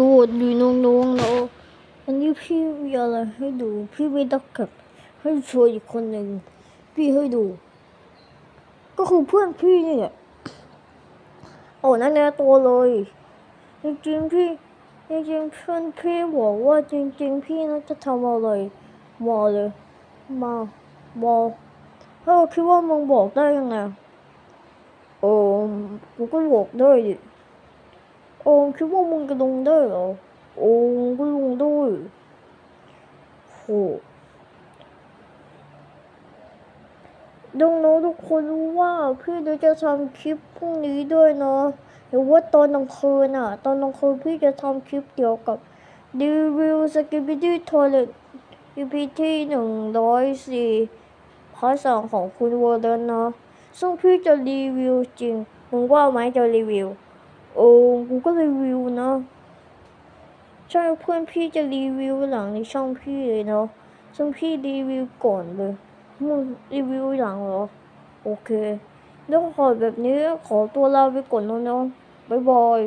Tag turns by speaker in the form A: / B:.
A: สวัสดีน้องๆนะวันนี้พี่มีอะไรให้ดูพี่มีตะเก็บให้ชว์อีกคนหนึ่งพี่ให้ดู ก็คือเพื่อนพี่นี่แหละโอ้นั่นแน่ตัวเลยจริงๆพี่จริงๆเพื่อนพี่บอกว่าจริง ๆ พี่น่าจะทำอะไรมาเลยมาบอกเฮ้ยคิดว่ามึงบอกได้ยังไงโอ้กูก็บอกได้ดิ โอ้คิดว่ามึงจะลงได้เหรอโอ้ก็ลงได้โหดังน้องทุกคนรู้ว่าพี่เดี๋ยวจะทำคลิปพรุ่งนี้ด้วยเนาะหรือว่าตอนกลางคืนอะ ตอนกลางคืนพี่จะทำคลิปเกี่ยวกับรีวิวสกิปปี้ทอเลต EP ที่หนึ่งร้อยสี่พาร์ทสองของคุณวอร์เดนเนาะซึ่งพี่จะรีวิวจริง มึงว่าไหมจะรีวิว โอ้ กูก็รีวิวนะใช่เพื่อนพี่จะรีวิวหลังในช่องพี่เลยเนาะซึ่งพี่รีวิวก่อนเลยมึงรีวิวหลังเหรอ โอเคแล้วขอแบบนี้ขอตัวลาไปก่อนน้องๆบ๊ายบาย